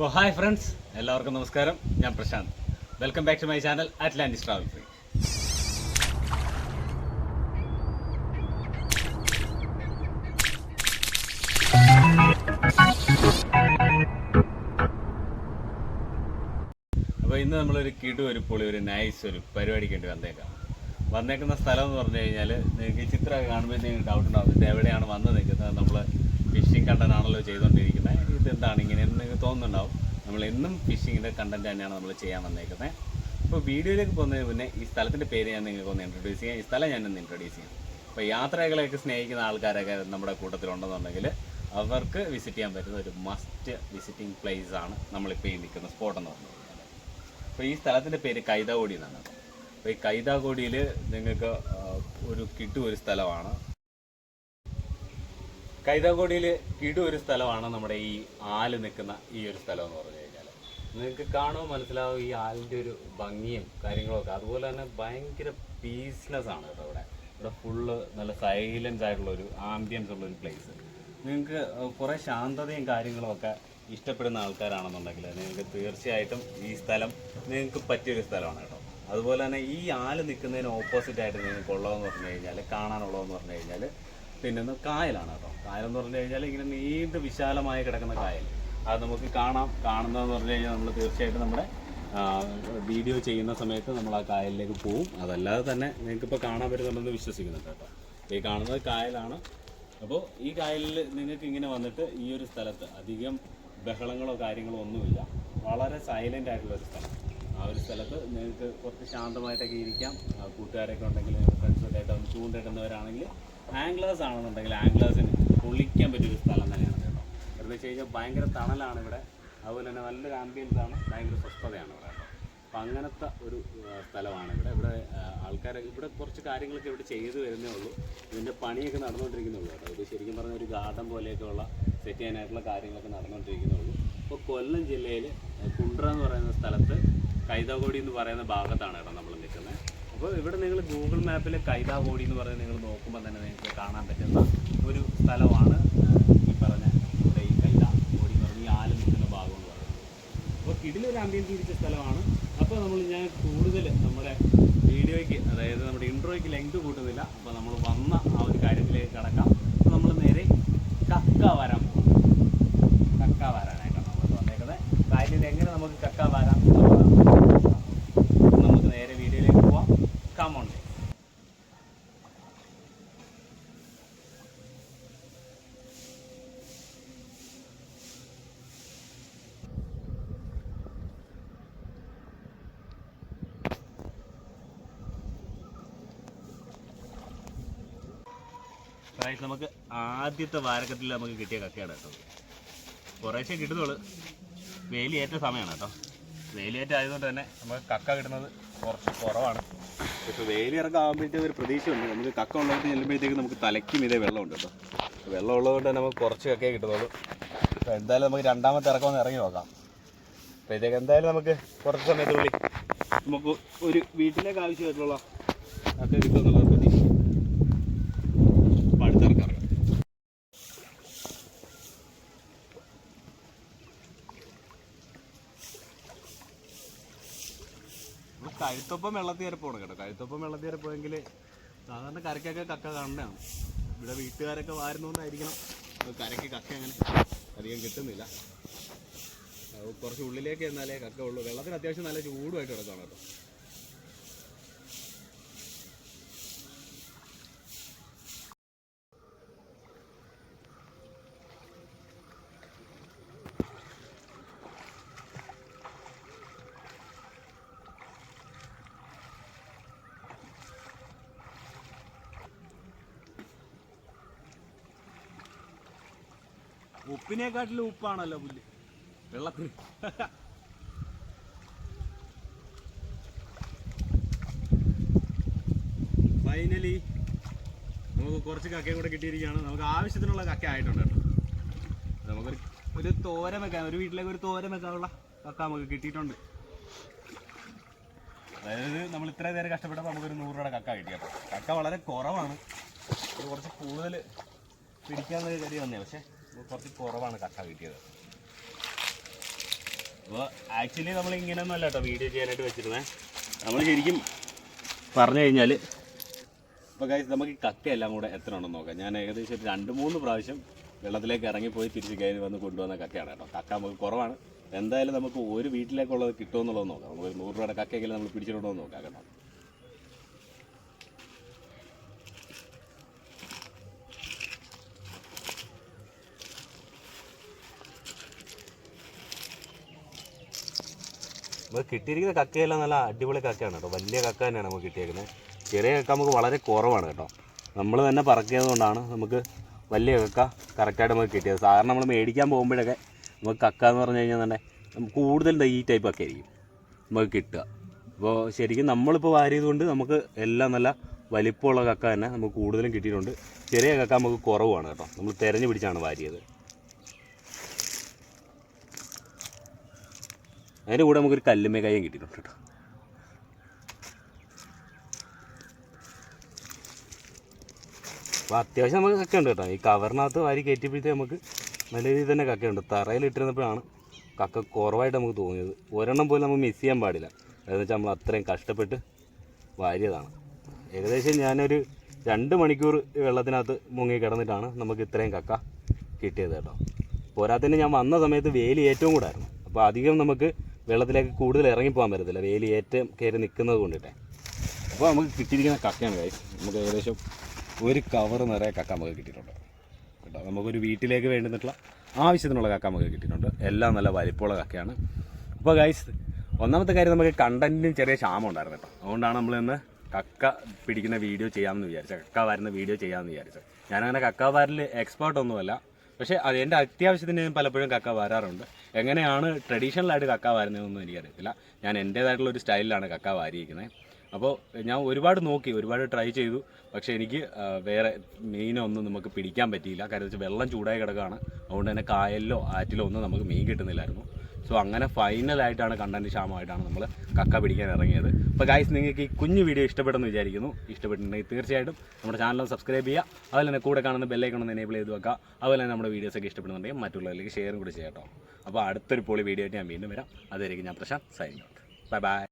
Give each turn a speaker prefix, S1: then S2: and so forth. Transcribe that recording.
S1: അപ്പോൾ hi friends എല്ലാവർക്കും നമസ്കാരം. ഞാൻ Prashanth. Welcome back to my channel Atlantis travel free അപ്പോൾ ഇന്ന് നമ്മളൊരു കിടു ഒരു പൊളി ഒരു നൈസ് ഒരു പരിപാടിക്ക് വേണ്ടി വന്നേക്കാം. വന്നേക്കുന്ന സ്ഥലം എന്ന് പറഞ്ഞു കഴിഞ്ഞാൽ നിങ്ങൾക്ക് ഈ ചിത്രമൊക്കെ കാണുമ്പോൾ നിങ്ങൾക്ക് ഡൗട്ട് ഉണ്ടാവും. ഇത് എവിടെയാണ് വന്ന് നിൽക്കുന്നത്? നമ്മൾ ഫിഷിംഗ് കണ്ടനാണല്ലോ ചെയ്തുകൊണ്ടിരിക്കുന്നത് എന്താണ് ഇങ്ങനെ എന്ന് തോന്നുന്നുണ്ടാവും. നമ്മൾ എന്നും ഫിഷിങ്ങിന്റെ കണ്ടന്റ് തന്നെയാണ് നമ്മൾ ചെയ്യാൻ വന്നേക്കുന്നത് അപ്പോൾ വീഡിയോയിലേക്ക് പോകുന്നതിന് മുന്നേ ഈ സ്ഥലത്തിന്റെ പേര് ഞാൻ നിങ്ങൾക്ക് ഒന്ന് ഇൻട്രൊഡ്യൂസ് ചെയ്യാം. ഈ സ്ഥലം ഞാൻ ഒന്ന് ഇൻട്രൊഡ്യൂസ് ചെയ്യാം. അപ്പോൾ യാത്രകളെയൊക്കെ സ്നേഹിക്കുന്ന ആൾക്കാരൊക്കെ നമ്മുടെ കൂട്ടത്തിലുണ്ടെന്നുണ്ടെങ്കിൽ അവർക്ക് വിസിറ്റ് ചെയ്യാൻ പറ്റുന്ന ഒരു മസ്റ്റ് വിസിറ്റിംഗ് പ്ലേസ് ആണ് നമ്മളിപ്പോൾ ഈ നിൽക്കുന്ന സ്പോട്ട് എന്ന് പറഞ്ഞു അപ്പോൾ ഈ സ്ഥലത്തിന്റെ പേര് കൈതാകോടി എന്നാണ്. അപ്പോൾ ഈ കൈതാകോടിയിൽ നിങ്ങൾക്ക് ഒരു കിട്ടു ഒരു സ്ഥലമാണ്. കൈതാകോടിയിൽ കിടു ഒരു സ്ഥലമാണ് നമ്മുടെ ഈ ആൽ നിൽക്കുന്ന ഈ ഒരു സ്ഥലം എന്ന് പറഞ്ഞു കഴിഞ്ഞാൽ നിങ്ങൾക്ക് കാണുമോ മനസ്സിലാവും ഈ ആലിന്റെ ഒരു ഭംഗിയും കാര്യങ്ങളൊക്കെ. അതുപോലെ തന്നെ ഭയങ്കര പീസ്നെസ് ആണ് കേട്ടോ ഇവിടെ ഇവിടെ ഫുള്ള് നല്ല സൈലൻസ് ആയിട്ടുള്ള ഒരു ആംബിയൻസ് ഉള്ള ഒരു പ്ലേസ് നിങ്ങൾക്ക് കുറേ ശാന്തതയും കാര്യങ്ങളൊക്കെ ഇഷ്ടപ്പെടുന്ന ആൾക്കാരാണെന്നുണ്ടെങ്കിൽ നിങ്ങൾക്ക് തീർച്ചയായിട്ടും ഈ സ്ഥലം നിങ്ങൾക്ക് പറ്റിയൊരു സ്ഥലമാണ് കേട്ടോ. അതുപോലെ തന്നെ ഈ ആൽ നിൽക്കുന്നതിന് ഓപ്പോസിറ്റ് ആയിട്ട് നിങ്ങൾക്ക് ഉള്ളതെന്ന് പറഞ്ഞു കഴിഞ്ഞാൽ കാണാനുള്ളതെന്ന് പറഞ്ഞു കഴിഞ്ഞാൽ പിന്നെ കായലാണ് കേട്ടോ. കായലെന്ന് പറഞ്ഞു കഴിഞ്ഞാൽ ഇങ്ങനെ നീണ്ട് വിശാലമായി കിടക്കുന്ന കായൽ. അത് നമുക്ക് കാണാം. കാണുന്നതെന്ന് പറഞ്ഞു കഴിഞ്ഞാൽ നമ്മൾ തീർച്ചയായിട്ടും നമ്മുടെ വീഡിയോ ചെയ്യുന്ന സമയത്ത് നമ്മൾ ആ കായലിലേക്ക് പോവും. അതല്ലാതെ തന്നെ നിങ്ങൾക്കിപ്പോൾ കാണാൻ പറ്റുന്നുണ്ടെന്ന് വിശ്വസിക്കുന്നുണ്ട് കേട്ടോ. ഈ കാണുന്നത് കായലാണ്. അപ്പോൾ ഈ കായലിൽ നിങ്ങൾക്ക് ഇങ്ങനെ വന്നിട്ട് ഈ ഒരു സ്ഥലത്ത് അധികം ബഹളങ്ങളോ കാര്യങ്ങളോ ഒന്നുമില്ല. വളരെ സൈലന്റ് ആയിട്ടുള്ള ഒരു സ്ഥലം. ആ ഒരു സ്ഥലത്ത് നിങ്ങൾക്ക് കുറച്ച് ശാന്തമായിട്ടൊക്കെ ഇരിക്കാം. കൂട്ടുകാരൊക്കെ ഉണ്ടെങ്കിൽ ഫ്രണ്ട്സൊക്കെ ആയിട്ട് ഒന്ന് ചൂണ്ടിടുന്നവരാണെങ്കിൽ ആംഗ്ലേഴ്സ് ആണെന്നുണ്ടെങ്കിൽ ആംഗ്ലേഴ്സിന് പൊളിക്കാൻ പറ്റിയൊരു സ്ഥലം തന്നെയാണ് കേട്ടോ. എന്ന് വെച്ച് കഴിഞ്ഞാൽ ഭയങ്കര തണലാണ് ഇവിടെ. അതുപോലെ തന്നെ നല്ലൊരു ആംബിയൻസ് ആണ്. ഭയങ്കര സ്വസ്ഥതയാണ് ഇവിടെ കേട്ടോ. അപ്പം അങ്ങനത്തെ ഒരു സ്ഥലമാണ് ഇവിടെ. ഇവിടെ ആൾക്കാർ ഇവിടെ കുറച്ച് കാര്യങ്ങളൊക്കെ ഇവിടെ ചെയ്തു വരുന്നേ ഉള്ളൂ. ഇതിന്റെ പണിയൊക്കെ നടന്നുകൊണ്ടിരിക്കുന്നുള്ളൂ കേട്ടോ. ഇത് ശരിക്കും പറഞ്ഞ ഒരു ഗാർഡൻ പോലെയൊക്കെ ഉള്ള സെറ്റ് ചെയ്യാനായിട്ടുള്ള കാര്യങ്ങളൊക്കെ നടന്നുകൊണ്ടിരിക്കുന്നുള്ളൂ. ഇപ്പോൾ കൊല്ലം ജില്ലയിൽ കുണ്ട്ര എന്ന് പറയുന്ന സ്ഥലത്ത് കൈതാകോടി എന്ന് പറയുന്ന ഭാഗത്താണ് കേട്ടോ നമ്മൾ അപ്പോൾ ഇവിടെ നിങ്ങൾ ഗൂഗിൾ മാപ്പിൽ കൈതാകോടി എന്ന് പറഞ്ഞ് നിങ്ങൾ നോക്കുമ്പോൾ തന്നെ നിങ്ങൾക്ക് കാണാൻ പറ്റുന്ന ഒരു സ്ഥലമാണ് ഈ പറഞ്ഞ ഇവിടെ ഈ കൈതാകോടി എന്ന് പറഞ്ഞ ഈ ആൽ നിൽക്കുന്ന ഭാഗം എന്ന് പറയുന്നത്. അപ്പോൾ കിടിലൊരു ആംബിയൻസ് ഇരിച്ച സ്ഥലമാണ്. അപ്പോൾ നമ്മൾ ഞാൻ കൂടുതൽ നമ്മുടെ വീഡിയോയ്ക്ക് അതായത് നമ്മുടെ ഇൻട്രോയ്ക്ക് ലെങ്ത് കൂട്ടുന്നില്ല. അപ്പോൾ നമ്മൾ വന്ന ആ ഒരു കാര്യത്തിലേക്ക് കടക്കാം. അപ്പോൾ നമ്മൾ നേരെ കക്ക വരാൻ പോകും കക്ക വരാനായിട്ടാണ് നമ്മൾ വന്നേക്കുന്നത് കായലിൽ എങ്ങനെ നമുക്ക് കക്ക വരാം എന്നുള്ളതാണ്. അപ്പോൾ നമുക്ക് നേരെ വീഡിയോയിലേക്ക് പോവാം കമോൺ ഗായ്സ് നമുക്ക് ആദ്യത്തെ വാരക്കത്തിൽ നമുക്ക് കിട്ടിയ കക്കയാണ് കേട്ടോ. കുറേശ്ശേ കിട്ടുന്നുള്ളൂ. വേലിയേറ്റ സമയമാണ് കേട്ടോ. വേലിയേറ്റ ആയതുകൊണ്ട് തന്നെ നമുക്ക് കക്ക കിട്ടുന്നത് കുറച്ച് കുറവാണ്. ഇപ്പോൾ വേലി ഇറക്കം ആകുമ്പോഴത്തേക്ക് ഒരു പ്രതീക്ഷയുണ്ട്. നമുക്ക് കക്ക ഉള്ളതുകൊണ്ട് ചെല്ലുമ്പോഴത്തേക്ക് നമുക്ക് തലയ്ക്കും ഇതേ വെള്ളമുണ്ട് കേട്ടോ. വെള്ളം ഉള്ളതുകൊണ്ട് തന്നെ നമുക്ക് കുറച്ച് കക്കയെ കിട്ടുന്നുള്ളൂ. അപ്പോൾ എന്തായാലും നമുക്ക് രണ്ടാമത്തെ ഇറക്കം ഒന്ന് ഇറങ്ങി നോക്കാം. അപ്പോഴത്തേക്ക് എന്തായാലും നമുക്ക് കുറച്ച് സമയത്തിനുള്ളിൽ നമുക്ക് ഒരു വീട്ടിലേക്ക് ആവശ്യമായിട്ടുള്ള കക്ക കിട്ടുമെന്നുള്ള പ്രതീക്ഷ അപ്പോൾ അടുത്ത ഇറക്കം ഇറങ്ങാം നമ്മൾ കഴുത്തൊപ്പം വെള്ളത്തിൽ വരെ പോകണം കേട്ടോ. കഴുത്തൊപ്പം വെള്ളത്തിൽ വരെ പോയെങ്കിൽ സാധാരണ കരയ്ക്കൊക്കെ കക്ക കണ്ടാണ് ഇവിടെ വീട്ടുകാരൊക്കെ വാരുന്നോണ്ടായിരിക്കണം. കരയ്ക്ക് കക്ക അങ്ങനെ അധികം കിട്ടുന്നില്ല. കുറച്ച് ഉള്ളിലേക്ക് എന്നാലേ കക്ക ഉള്ളൂ. വെള്ളത്തിന് അത്യാവശ്യം നല്ല ചൂടുമായിട്ട് കിടക്കണം കേട്ടോ. ഉപ്പിനെക്കാട്ടിലും ഉപ്പാണല്ലോ പുല്ല്. വെള്ളത്തിന് ഫൈനലി നമുക്ക് കുറച്ച് കക്കയും കൂടെ കിട്ടിയിരിക്കുകയാണ്. നമുക്ക് ആവശ്യത്തിനുള്ള കക്ക ആയിട്ടുണ്ട് കേട്ടോ. നമുക്കൊരു ഒരു തോരൻ വെക്കാൻ ഒരു വീട്ടിലേക്ക് ഒരു തോരൻ വെക്കാനുള്ള കക്ക നമുക്ക് കിട്ടിയിട്ടുണ്ട്. അതായത് നമ്മൾ ഇത്രയും നേരം കഷ്ടപ്പെട്ടപ്പോൾ നമുക്കൊരു നൂറ് രൂപയുടെ കക്ക കിട്ടി കക്ക വളരെ കുറവാണ്. കുറച്ച് കൂടുതൽ പിടിക്കാമെന്നൊരു കരുതി വന്നേ പക്ഷേ കുറച്ച് കുറവാണ് കക്ക കിട്ടിയത്. അപ്പോൾ ആക്ച്വലി നമ്മൾ ഇങ്ങനെയൊന്നും അല്ല കേട്ടോ വീഡിയോ ചെയ്യാനായിട്ട് വെച്ചിരുന്നത് നമ്മൾ ശരിക്കും പറഞ്ഞു കഴിഞ്ഞാൽ ഇപ്പോൾ ഗൈസ് നമുക്ക് ഈ കക്കയെല്ലാം കൂടെ എത്ര ഉണ്ടെന്ന് നോക്കാം. ഞാൻ ഏകദേശം ഒരു രണ്ട് മൂന്ന് പ്രാവശ്യം വെള്ളത്തിലേക്ക് ഇറങ്ങിപ്പോയി തിരിച്ച് കയറി വന്ന് കൊണ്ടുവന്ന കക്കയാണ് കേട്ടോ. കക്ക നമുക്ക് കുറവാണ്. എന്തായാലും നമുക്ക് ഒരു വീട്ടിലേക്കുള്ളത് കിട്ടുമെന്നുള്ളത് നോക്കാം. നമുക്ക് നൂറ് രൂപയുടെ കക്കയെങ്കിലും നമ്മൾ പിടിച്ചിട്ടുണ്ടോ എന്ന് നോക്കാം കേട്ടോ. നമുക്ക് കിട്ടിയിരിക്കുന്ന കക്കയെല്ലാം നല്ല അടിപൊളി കക്കയാണ് കേട്ടോ. വലിയ കക്ക തന്നെയാണ് നമുക്ക് കിട്ടിയേക്കുന്നത്. ചെറിയ കക്ക നമുക്ക് വളരെ കുറവാണ് കേട്ടോ. നമ്മൾ തന്നെ പറക്കിയത് കൊണ്ടാണ് നമുക്ക് വലിയ കക്ക കറക്റ്റായിട്ട് നമുക്ക് കിട്ടിയത്. സാധാരണ നമ്മൾ മേടിക്കാൻ പോകുമ്പോഴൊക്കെ നമുക്ക് കക്ക എന്ന് പറഞ്ഞു കഴിഞ്ഞാൽ തന്നെ നമുക്ക് കൂടുതൽ ഈ ടൈപ്പ് ഒക്കെ ആയിരിക്കും നമുക്ക് കിട്ടുക. അപ്പോൾ ശരിക്കും നമ്മളിപ്പോൾ വാരിയത് കൊണ്ട് നമുക്ക് എല്ലാം നല്ല വലിപ്പമുള്ള കക്ക തന്നെ നമുക്ക് കൂടുതലും കിട്ടിയിട്ടുണ്ട്. ചെറിയ കക്ക നമുക്ക് കുറവാണ് കേട്ടോ. നമ്മൾ തിരഞ്ഞു പിടിച്ചാണ് വാരിയത്. അതിന്റെ കൂടെ നമുക്കൊരു കല്ലുമ്മേ കയ്യും കിട്ടിയിട്ടുണ്ട് കേട്ടോ. അപ്പോൾ അത്യാവശ്യം നമുക്ക് കക്കയുണ്ട് കേട്ടോ. ഈ കവറിനകത്ത് വാരി കയറ്റിയപ്പോഴത്തേ നമുക്ക് നല്ല രീതിയിൽ തന്നെ കക്കയുണ്ട്. തറയിൽ ഇട്ടിരുന്നപ്പോഴാണ് കക്ക കുറവായിട്ട് നമുക്ക് തോന്നിയത്. ഒരെണ്ണം പോലും നമുക്ക് മിസ് ചെയ്യാൻ പാടില്ല. അതെന്ന് വെച്ചാൽ നമ്മൾ അത്രയും കഷ്ടപ്പെട്ട് വാരിയതാണ്. ഏകദേശം ഞാനൊരു രണ്ട് മണിക്കൂർ വെള്ളത്തിനകത്ത് മുങ്ങി കിടന്നിട്ടാണ് നമുക്ക് ഇത്രയും കക്ക കിട്ടിയത് കേട്ടോ. പോരാത്തതിന് ഞാൻ വന്ന സമയത്ത് വേലി ഏറ്റവും കൂടായിരുന്നു അപ്പോൾ അധികം നമുക്ക് വെള്ളത്തിലേക്ക് കൂടുതൽ ഇറങ്ങിപ്പോകാൻ പറ്റത്തില്ല. വേലി ഏറ്റവും കയറി നിൽക്കുന്നത് കൊണ്ടിട്ടേ. അപ്പോൾ നമുക്ക് കിട്ടിയിരിക്കുന്ന കക്കയാണ് കൈ നമുക്ക് ഏകദേശം ഒരു കവർ നിറയെ കക്ക നമുക്ക് കിട്ടിയിട്ടുണ്ട്. കേട്ടോ നമുക്കൊരു വീട്ടിലേക്ക് വേണ്ടുന്നിട്ടുള്ള ആവശ്യത്തിനുള്ള കക്ക നമുക്ക് കിട്ടിയിട്ടുണ്ട്. എല്ലാം നല്ല വലിപ്പമുള്ള കക്കയാണ്. അപ്പോൾ ഗൈസ് ഒന്നാമത്തെ കാര്യം നമുക്ക് കണ്ടന്റിന് ചെറിയ ക്ഷാമം ഉണ്ടായിരുന്നു കേട്ടോ. അതുകൊണ്ടാണ് നമ്മൾ ഇന്ന് കക്ക പിടിക്കുന്ന വീഡിയോ ചെയ്യാമെന്ന് വിചാരിച്ചത്. കക്ക വരുന്ന വീഡിയോ ചെയ്യാമെന്ന് വിചാരിച്ചത്. ഞാനങ്ങനെ കക്ക എക്സ്പേർട്ട് ഒന്നുമല്ല. പക്ഷേ അത് എന്റെ അത്യാവശ്യത്തിന് പലപ്പോഴും കക്ക വരാറുണ്ട്. എങ്ങനെയാണ് ട്രഡീഷണൽ ആയിട്ട് കക്ക വരുന്നതെന്നൊന്നും എനിക്കറിയത്തില്ല. ഞാൻ എന്റേതായിട്ടുള്ള ഒരു സ്റ്റൈലിലാണ് കക്ക വാരിയിരിക്കുന്നത്. അപ്പോൾ ഞാൻ ഒരുപാട് നോക്കി ഒരുപാട് ട്രൈ ചെയ്തു. പക്ഷേ എനിക്ക് വേറെ മീനൊന്നും നമുക്ക് പിടിക്കാൻ പറ്റിയില്ല. കാര്യം വെച്ചാൽ വെള്ളം ചൂടായി കിടക്കുകയാണ്. അതുകൊണ്ട് തന്നെ കായലിലോ ആറ്റിലോ ഒന്നും നമുക്ക് മീൻ കിട്ടുന്നില്ലായിരുന്നു. സോ അങ്ങനെ ഫൈനലായിട്ടാണ് കണ്ടന്റ് ക്ഷാമമായിട്ടാണ് നമ്മൾ കക്ക പിടിക്കാൻ ഇറങ്ങിയത്. അപ്പോൾ ഗായ്സ് നിങ്ങൾക്ക് ഈ കുഞ്ഞു വീഡിയോ ഇഷ്ടപ്പെടുന്നു വിചാരിക്കുന്നു. ഇഷ്ടപ്പെട്ടിട്ടുണ്ടെങ്കിൽ തീർച്ചയായിട്ടും നമ്മുടെ ചാനൽ സബ്സ്ക്രൈബ് ചെയ്യുക. അതുപോലെ തന്നെ കൂടെ കാണുന്ന ബെല്ലൈക്കൺ ഒന്ന് എനേബിൾ ചെയ്ത് വെക്കുക. അതുപോലെ തന്നെ നമ്മുടെ വീഡിയോസൊക്കെ ഇഷ്ടപ്പെടുന്നുണ്ടെങ്കിൽ മറ്റുള്ളവരിലേക്ക് ഷെയറും കൂടി ചെയ്യാം കേട്ടോ അപ്പോൾ അടുത്തൊരു പൊളി വീഡിയോ ആയിട്ട് ഞാൻ വീണ്ടും വരാം. അതായിരിക്കും ഞാൻ Prashanth signing out bye bye